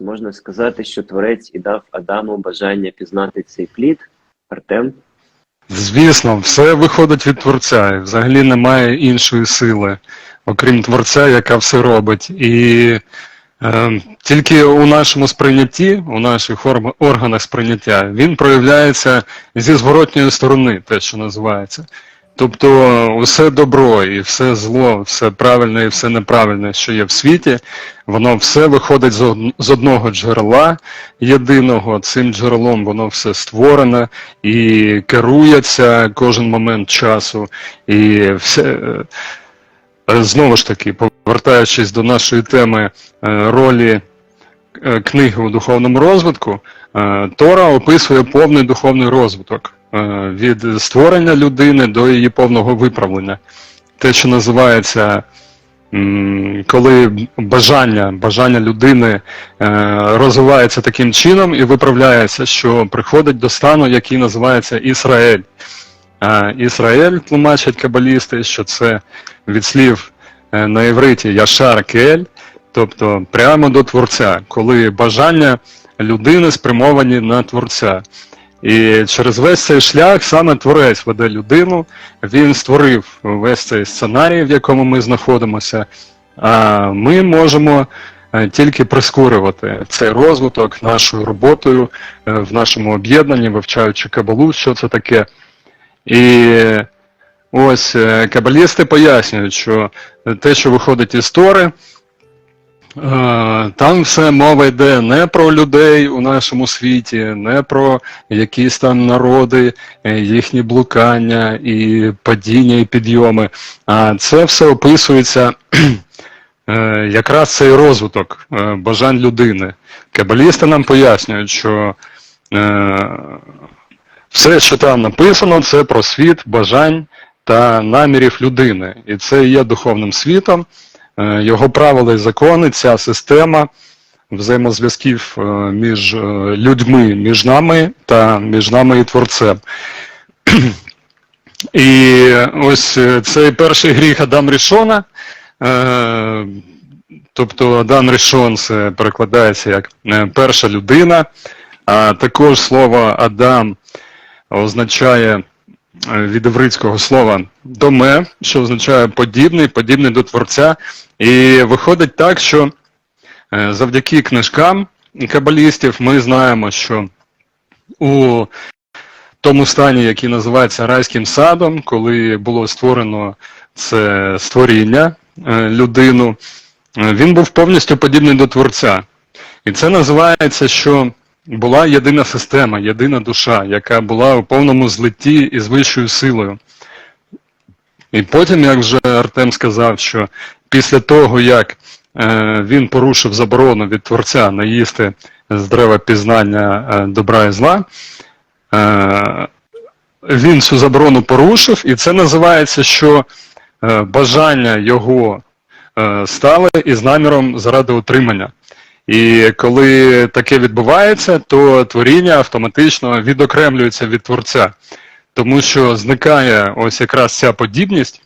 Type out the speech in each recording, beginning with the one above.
можна сказати, що творець і дав Адаму бажання пізнати цей плід. Артем? Звісно, все виходить від Творця, взагалі немає іншої сили, окрім Творця, яка все робить. І е, тільки у нашому сприйнятті, у наших орг- органах сприйняття, він проявляється зі зворотньої сторони, те, що називається. Тобто усе добро і все зло, все правильне і все неправильне, що є в світі, воно все виходить з одного джерела єдиного. Цим джерелом воно все створене і керується кожен момент часу. І все, е, знову ж таки, повертаючись до нашої теми е, ролі е, книги у духовному розвитку, Тора описує повний духовний розвиток від створення людини до її повного виправлення. Те, що називається. Коли бажання, бажання людини е, розвивається таким чином і виправляється, що приходить до стану, який називається Ісраель. Е, Ісраель тлумачать кабалісти, що це від слів е, на івриті Яшар Кель, тобто прямо до Творця, коли бажання людини спрямовані на Творця. І через весь цей шлях саме Творець веде людину, він створив весь цей сценарій, в якому ми знаходимося, а ми можемо е, тільки прискорювати цей розвиток нашою роботою е, в нашому об'єднанні, вивчаючи кабалу, що це таке. І ось е, кабалісти пояснюють, що те, що виходить із Тори, там все мова йде не про людей у нашому світі, не про якісь там народи, е, їхні блукання і падіння, і підйоми. А це все описується е, якраз цей розвиток е, бажань людини. Кабалісти нам пояснюють, що е, все, що там написано, це про світ бажань та намірів людини. І це є духовним світом. Е, Його правила і закони, ця система взаємозв'язків е, між е, людьми, між нами та між нами і Творцем. І ось цей перший гріх Адам Рішона. Тобто Адам Рішон це перекладається як перша людина, а також слово Адам означає від єврейського слова доме, що означає подібний, подібний до Творця. І виходить так, що е, завдяки книжкам кабалістів ми знаємо, що у тому стані, який називається райським садом, коли було створено це створіння, е, людину, е, він був повністю подібний до Творця. І це називається, що була єдина система, єдина душа, яка була у повному злитті із вищою силою. І потім, як вже Артем сказав, що після того, як е, він порушив заборону від Творця не їсти з дерева пізнання е, добра і зла, е, він цю заборону порушив, і це називається, що бажання його стали із наміром заради утримання. І коли таке відбувається, то творіння автоматично відокремлюється від творця, тому що зникає ось якраз ця подібність,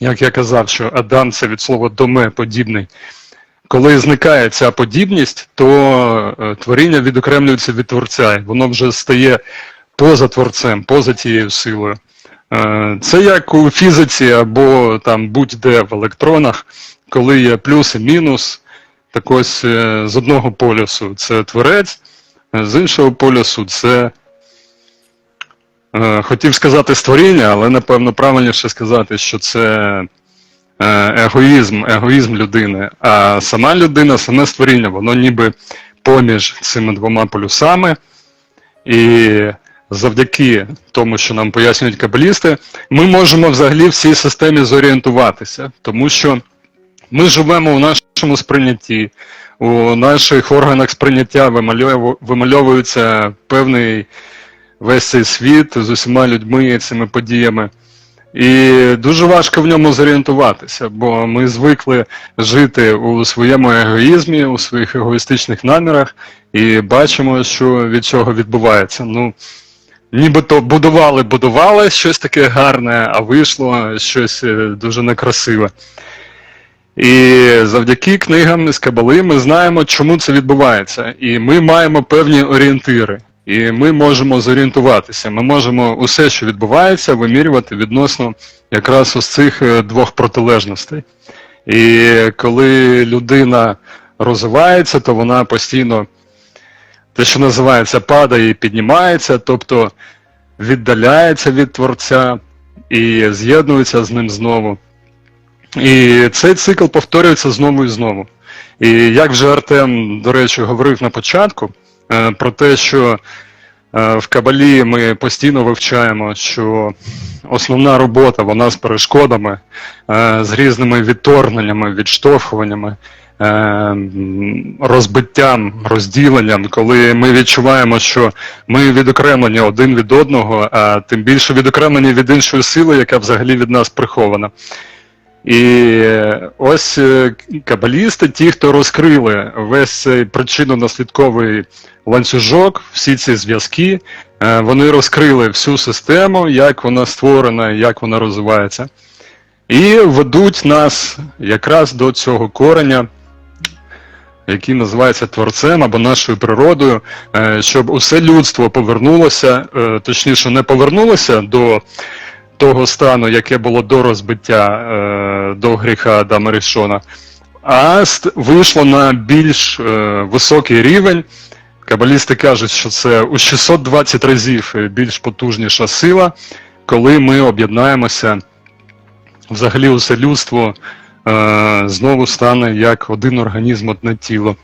як я казав, що Адам це від слова доме подібний. Коли зникає ця подібність, то е, творіння відокремлюється від творця, і воно вже стає поза творцем, поза тією силою. Е, Це як у фізиці або там будь-де в електронах, коли є плюс і мінус. Так ось е, з одного полюсу це творець, е, з іншого полюсу це е, хотів сказати створіння, але напевно правильніше сказати, що це егоїзм, егоїзм людини. А сама людина, саме створіння, воно ніби поміж цими двома полюсами. І завдяки тому, що нам пояснюють кабалісти, ми можемо взагалі в цій системі зорієнтуватися, тому що ми живемо у нашому сприйнятті, у наших органах сприйняття вимальовується певний весь цей світ з усіма людьми цими подіями. І дуже важко в ньому зорієнтуватися, бо ми звикли жити у своєму егоїзмі, у своїх егоїстичних намірах, і бачимо, що від цього відбувається. Ну, нібито будували, будували щось таке гарне, а вийшло щось е, дуже некрасиве. І завдяки книгам з Кабали ми знаємо, чому це відбувається. І ми маємо певні орієнтири. І ми можемо зорієнтуватися. Ми можемо усе, що відбувається, вимірювати відносно якраз ось цих е, двох протилежностей. І коли людина розвивається, то вона постійно те, що називається, падає і піднімається, тобто віддаляється від творця і з'єднується з ним знову. І цей цикл повторюється знову і знову. І як вже Артем, до речі, говорив на початку е, про те, що е, в Кабалі ми постійно вивчаємо, що основна робота вона з перешкодами, е, з різними відторгненнями, відштовхуваннями, розбиттям, розділенням, коли ми відчуваємо, що ми відокремлені один від одного, а тим більше відокремлені від іншої сили, яка взагалі від нас прихована. І ось е, кабалісти, ті, хто розкрили весь цей причинно-наслідковий ланцюжок, всі ці зв'язки, е, вони розкрили всю систему, як вона створена, як вона розвивається. І ведуть нас якраз до цього кореня, який називається творцем або нашою природою, е, щоб усе людство повернулося, точніше, не повернулося до того стану, яке було до розбиття е, до гріха Адама Рішона, а вийшло на більш е, високий рівень. Кабалісти кажуть, що це у 620 разів більш потужніша сила, коли ми об'єднаємося, взагалі усе людство е, знову стане як один організм, одне тіло.